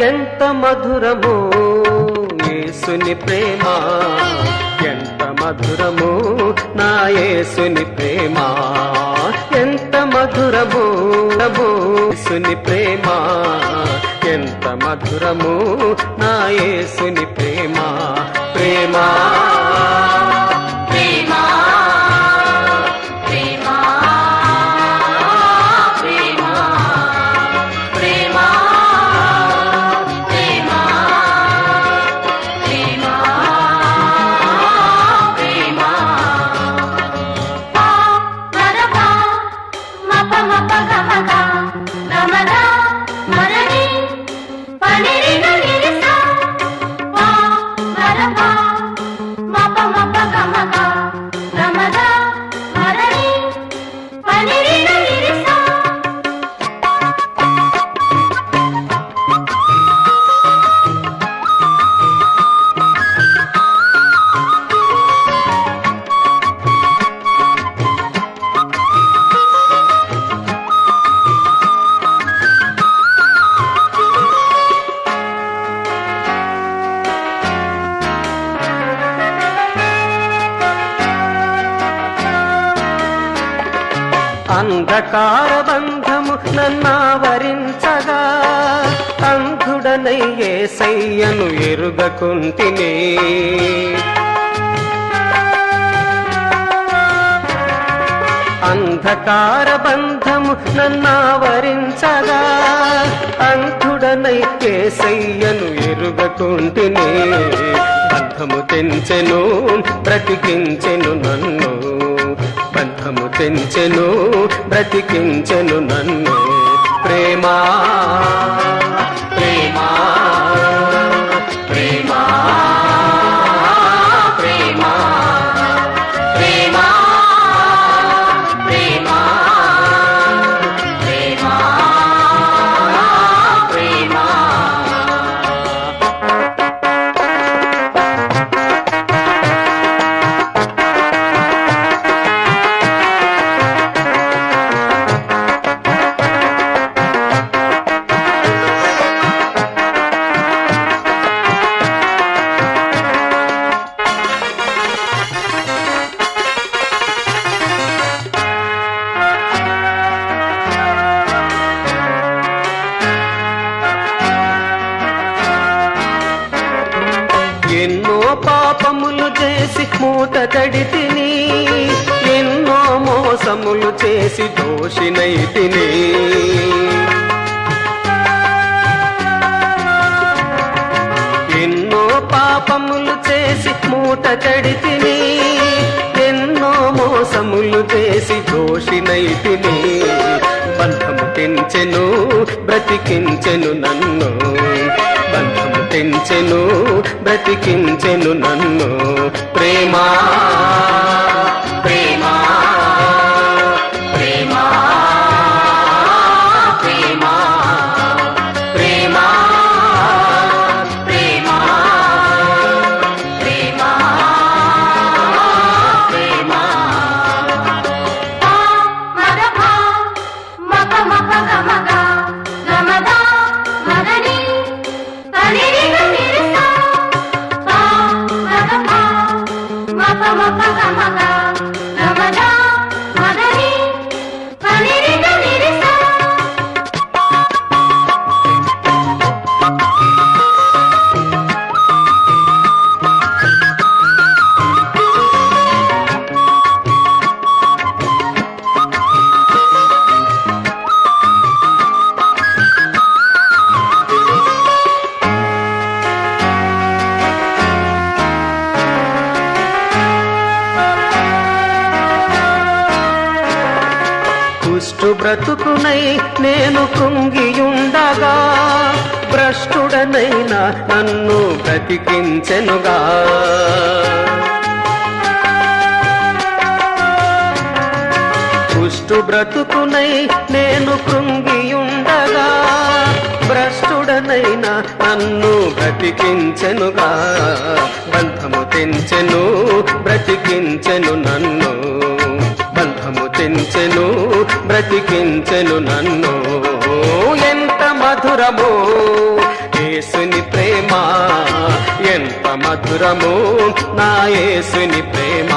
ఎంత మధురము యేసుని ప్రేమ. ఎంత మధురము నా యేసుని ప్రేమ. ఎంత మధురము నమో యేసుని ప్రేమ. ఎంత మధురము నా యేసుని గమగ రమణ అంధకార బంధము నన్నావరించగా. అంధుడనై ఏసయ్యను ఎరుగకుంటినే. అంధకార బంధము నన్నావరించగా. అంధుడనై ఏసయ్యను ఎరుగకుంటినే. బంధము తెంచెను బ్రతికించెను నన్ను. బంధము తెంచెను బ్రతికించెను నన్ను. ప్రేమా పాపములు చేసి మూట తడితిని ఎన్నో మోసములు చేసి దోషినైతిని ఎన్నో పాపములు చేసి మూట తడితిని ఎన్నో మోసములు చేసి దోషినైతిని బంధము తెంచెను బ్రతికించెను నన్ను బ్రతికించెను నన్ను ప్రేమా. मगा मगा मगा దుష్టు బ్రతుకునై నేను కుంగియుండగా భ్రష్టుడనైనా నన్ను బ్రతికించెనుగా. దుష్టు బ్రతుకునై నేను కృంగియుండగా భ్రష్టుడనైనా నన్ను బ్రతికించెనుగా. బంధము తెంచెను బ్రతికించెను నన్ను. పెంచెను బ్రతికించెను నన్ను. ఎంత మధురమో యేసుని ప్రేమ. ఎంత మధురము నా యేసుని యేసుని ప్రేమ.